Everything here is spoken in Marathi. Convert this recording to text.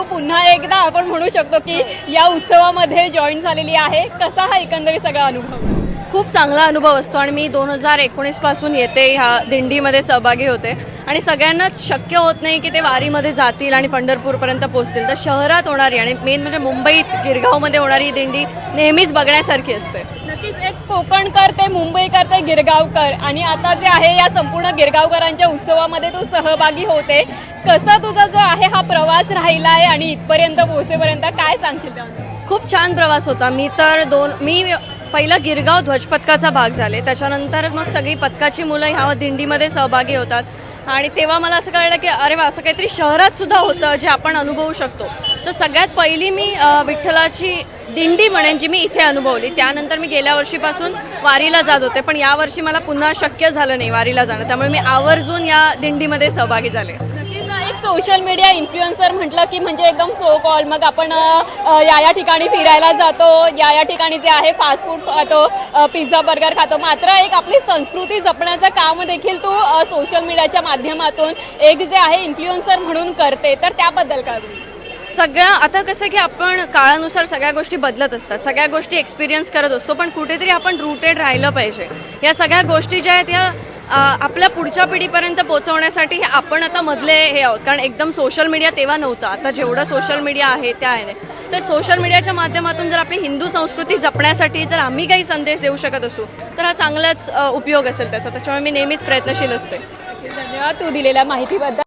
तू पुन्हा एकदा आपण म्हणू शकतो की या उत्सवामध्ये जॉईन झालेली आहे. कसा हा एकंदरीत सगळा अनुभव? खूप चांगला अनुभव असतो आणि मी दोन हजार एकोणीसपासून येते. ह्या दिंडीमध्ये सहभागी होते. आणि सगळ्यांनाच शक्य होत नाही की ते वारीमध्ये जातील आणि पंढरपूरपर्यंत पोहोचतील. तर शहरात होणारी आणि मेन म्हणजे मुंबईत गिरगावमध्ये होणारी ही दिंडी नेहमीच बघण्यासारखी असते. नक्कीच एक कोकणकर ते मुंबईकर ते गिरगावकर. आणि आता जे आहे या संपूर्ण गिरगावकरांच्या उत्सवामध्ये तू सहभागी होते. कसा तुझा जो आहे हा प्रवास राहिला आहे आणि इथपर्यंत पोहोचेपर्यंत काय सांगशील त्याबद्दल? खूप छान प्रवास होता. मी तर दोन मी पहिला गिरगाव ध्वज पथकाचा भाग झाले. त्याच्यानंतर मग सगळी पथकाची मुलं ह्या दिंडीमध्ये सहभागी होतात. आणि तेव्हा मला असं कळलं की अरे वा असं काहीतरी शहरात सुद्धा होतं जे आपण अनुभवू शकतो. तर सगळ्यात पहिली मी अ, विठ्ठलाची दिंडी म्हणेन जी मी इथे अनुभवली. त्यानंतर मी गेल्या वर्षीपासून वारीला जात होते पण यावर्षी मला पुन्हा शक्य झालं नाही वारीला जाणं. त्यामुळे मी आवर्जून या दिंडीमध्ये सहभागी झाले. सोशल मीडिया इन्फ्लुएन्सर म्हटलं की म्हणजे एकदम सो कॉल मग आपण या या ठिकाणी फिरायला जातो या या ठिकाणी जे आहे फास्ट फूड खातो पिझ्झा बर्गर खातो. मात्र एक आपली संस्कृती जपण्याचं काम देखील तू सोशल मीडियाच्या माध्यमातून एक जे आहे इन्फ्लुएन्सर म्हणून करते. तर त्याबद्दल का सगळ्या आता कसं की आपण काळानुसार सगळ्या गोष्टी बदलत असतात. सगळ्या गोष्टी एक्सपिरियन्स करत असतो. पण कुठेतरी आपण रुटेड राहिलं पाहिजे. या सगळ्या गोष्टी ज्या आहेत या आपल्या पुढच्या पिढीपर्यंत पोहोचवण्यासाठी हे आपण आता मधले हे आहोत. कारण एकदम सोशल मीडिया तेव्हा नव्हतं. आता जेवढं सोशल मीडिया आहे त्या आहे. तर सोशल मीडियाच्या माध्यमातून जर आपली हिंदू संस्कृती जपण्यासाठी जर आम्ही काही संदेश देऊ शकत असू तर हा चांगलाच उपयोग असेल त्याचा. त्याच्यामुळे मी नेहमीच प्रयत्नशील असते. धन्यवाद तू दिलेल्या माहितीबद्दल.